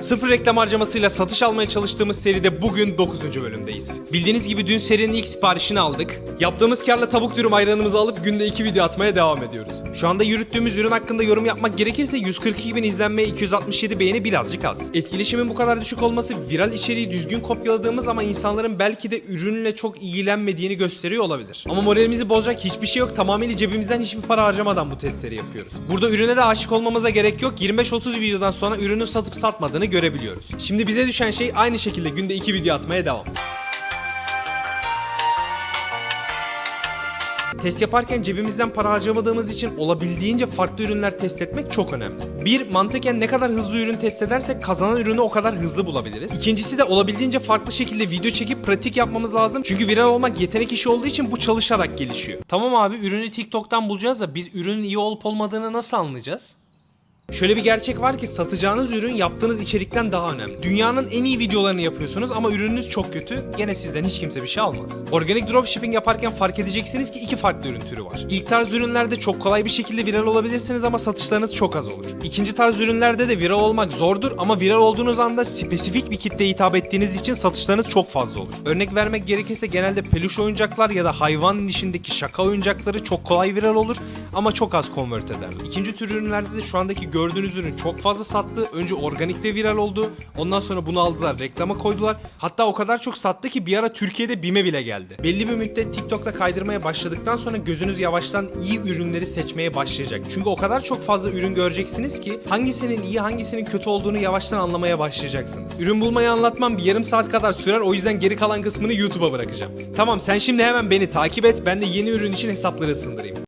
Sıfır reklam harcamasıyla satış almaya çalıştığımız seride bugün 9. bölümdeyiz. Bildiğiniz gibi dün serinin ilk siparişini aldık. Yaptığımız karla tavuk dürüm ayranımızı alıp günde 2 video atmaya devam ediyoruz. Şu anda yürüttüğümüz ürün hakkında yorum yapmak gerekirse 142 bin izlenmeye 267 beğeni birazcık az. Etkileşimin bu kadar düşük olması viral içeriği düzgün kopyaladığımız ama insanların belki de ürünle çok ilgilenmediğini gösteriyor olabilir. Ama moralimizi bozacak hiçbir şey yok. Tamamıyla cebimizden hiçbir para harcamadan bu testleri yapıyoruz. Burada ürüne de aşık olmamıza gerek yok. 25-30 videodan sonra ürünün satıp satmadığını görebiliyoruz. Şimdi bize düşen şey aynı şekilde günde 2 video atmaya devam. Test yaparken cebimizden para harcamadığımız için olabildiğince farklı ürünler test etmek çok önemli. Bir, mantıken ne kadar hızlı ürün test edersek kazanan ürünü o kadar hızlı bulabiliriz. İkincisi de olabildiğince farklı şekilde video çekip pratik yapmamız lazım. Çünkü viral olmak yetenek işi olduğu için bu çalışarak gelişiyor. Tamam abi ürünü TikTok'tan bulacağız da biz ürünün iyi olup olmadığını nasıl anlayacağız? Şöyle bir gerçek var ki satacağınız ürün yaptığınız içerikten daha önemli. Dünyanın en iyi videolarını yapıyorsunuz ama ürününüz çok kötü. Gene sizden hiç kimse bir şey almaz. Organik dropshipping yaparken fark edeceksiniz ki iki farklı ürün türü var. İlk tarz ürünlerde çok kolay bir şekilde viral olabilirsiniz ama satışlarınız çok az olur. İkinci tarz ürünlerde de viral olmak zordur ama viral olduğunuz anda spesifik bir kitleye hitap ettiğiniz için satışlarınız çok fazla olur. Örnek vermek gerekirse genelde peluş oyuncaklar ya da hayvan nişindeki şaka oyuncakları çok kolay viral olur ama çok az convert eder. İkinci tür ürünlerde de şu andaki gördüğünüz ürün çok fazla sattı. Önce organikte viral oldu. Ondan sonra bunu aldılar, reklama koydular. Hatta o kadar çok sattı ki bir ara Türkiye'de BİM'e bile geldi. Belli bir müddet TikTok'ta kaydırmaya başladıktan sonra gözünüz yavaştan iyi ürünleri seçmeye başlayacak. Çünkü o kadar çok fazla ürün göreceksiniz ki hangisinin iyi hangisinin kötü olduğunu yavaştan anlamaya başlayacaksınız. Ürün bulmayı anlatmam bir yarım saat kadar sürer o yüzden geri kalan kısmını YouTube'a bırakacağım. Tamam sen şimdi hemen beni takip et ben de yeni ürün için hesapları ısındırayım.